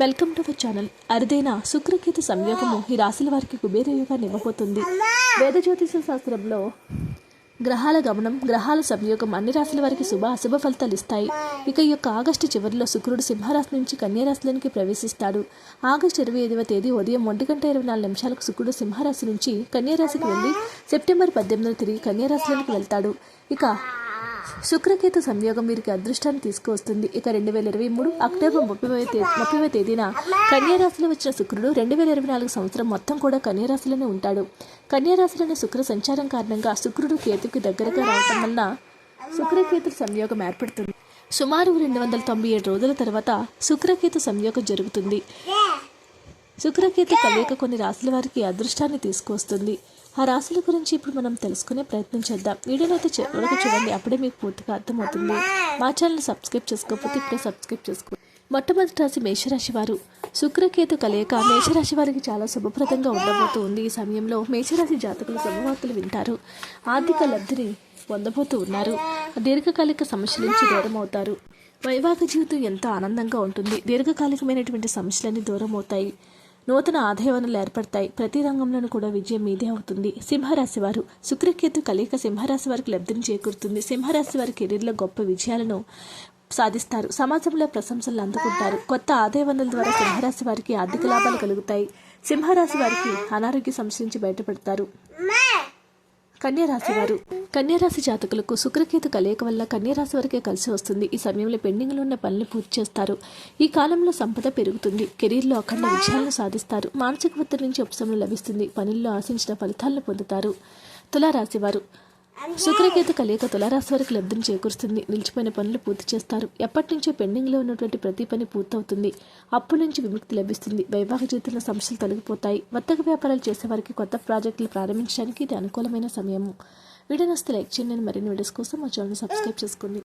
Welcome to our channel. అరుదైన శుక్రకేతు సంయోగము ఈ రాశుల వారికి కుబేరయుగా ఇవ్వబోతుంది వేద జ్యోతిష శాస్త్రంలో గ్రహాల గమనం గ్రహాల సంయోగం అన్ని రాశుల వారికి శుభ అశుభ ఫలితాలు ఇస్తాయి. ఇక ఈ యొక్క ఆగస్టు చివరిలో శుక్రుడు సింహరాశి నుంచి కన్యారాశిలోనికి ప్రవేశిస్తాడు. ఆగస్టు ఇరవై ఐదవ తేదీ ఉదయం ఒంటి గంట ఇరవై నాలుగు నిమిషాలకు శుక్రుడు సింహరాశి నుంచి కన్యారాశికి వెళ్ళి సెప్టెంబర్ పద్దెనిమిదిన తిరిగి కన్యారాశిలోనికి వెళ్తాడు. ఇక శుక్రకేతు సంయోగం వీరికి అదృష్టాన్ని తీసుకువస్తుంది. ఇక రెండు వేల ఇరవై మూడు అక్టోబర్ ముప్పై తేదీ ముప్పై తేదీన కన్యారాశిలో వచ్చిన శుక్రుడు రెండు వేల ఇరవై నాలుగు సంవత్సరం మొత్తం కూడా కన్యారాశిలోనే ఉంటాడు. కన్యారాశిలోని శుక్ర సంచారం కారణంగా శుక్రుడు కేతుకి దగ్గరగా రావటం వలన శుక్రకేతు సంయోగం ఏర్పడుతుంది. సుమారు రెండు వందల తొంభై ఏడు రోజుల తర్వాత శుక్రకేతు సంయోగం జరుగుతుంది. శుక్రకేతు కలయిక కొన్ని రాశుల వారికి అదృష్టాన్ని తీసుకువస్తుంది. ఆ రాశుల గురించి ఇప్పుడు మనం తెలుసుకునే ప్రయత్నం చేద్దాం. వీడియోనైతే చివరికి చూడండి. అప్పుడే మీకు పూర్తిగా అర్థమవుతుంది. మా ఛానల్ సబ్స్క్రైబ్ చేసుకోకపోతే ఇప్పుడే సబ్స్క్రైబ్ చేసుకో మొట్టమొదటి రాశి మేషరాశి వారు. శుక్రకేతు కలయిక మేషరాశి వారికి చాలా శుభప్రదంగా ఉండబోతూ ఉంది ఈ సమయంలో మేషరాశి జాతకులు శుభవార్తలు వింటారు. ఆర్థిక లబ్ధిని పొందబోతూ ఉన్నారు. దీర్ఘకాలిక సమస్యల నుంచి దూరమవుతారు. వైవాహిక జీవితం ఎంతో ఆనందంగా ఉంటుంది. దీర్ఘకాలికమైనటువంటి సమస్యలన్నీ దూరం అవుతాయి నూతన ఆదాయ వనరులు ఏర్పడతాయి. ప్రతి రంగంలోనూ కూడా విజయం మీదే అవుతుంది. సింహరాశి వారు శుక్రకేతు కలియక సింహరాశి వారికి లబ్ధిని చేకూరుతుంది. సింహరాశి వారి కెరీర్లో గొప్ప విజయాలను సాధిస్తారు. సమాజంలో ప్రశంసలు అందుకుంటారు. కొత్త ఆదాయ వనరుల ద్వారా సింహరాశి వారికి ఆర్థిక లాభాలు కలుగుతాయి. సింహరాశి వారికి అనారోగ్య సమస్య నుంచి బయటపడతారు. కన్యరాశి వారు. కన్యరాశి జాతకులకు శుక్రకేతు కలయిక వల్ల కన్యరాశి వరకే కలిసి వస్తుంది. ఈ సమయంలో పెండింగ్లో ఉన్న పనులు పూర్తి చేస్తారు. ఈ కాలంలో సంపద పెరుగుతుంది. కెరీర్లో అఖండ విజయాలను సాధిస్తారు. మానసిక ఒత్తిడి నుంచి ఉపశమనం లభిస్తుంది. పనుల్లో ఆశించిన ఫలితాలను పొందుతారు. తులారాశి వారు. శుక్రకేతు కలయిక తులారాశి వారికి లబ్ధిని చేకూరుస్తుంది. నిలిచిపోయిన పనులు పూర్తి చేస్తారు. ఎప్పటి నుంచో పెండింగ్లో ఉన్నటువంటి ప్రతి పని పూర్తవుతుంది. అప్పు నుంచి విముక్తి లభిస్తుంది. వైవాహిక జీవితంలో సమస్యలు తొలగిపోతాయి. వర్తక వ్యాపారాలు చేసేవారికి కొత్త ప్రాజెక్టులు ప్రారంభించడానికి ఇది అనుకూలమైన సమయము. వీడియో నస్తే లైక్ చేయండి. మరిన్ని వీడియోస్ కోసం మా ఛానల్ సబ్స్క్రైబ్ చేసుకోండి.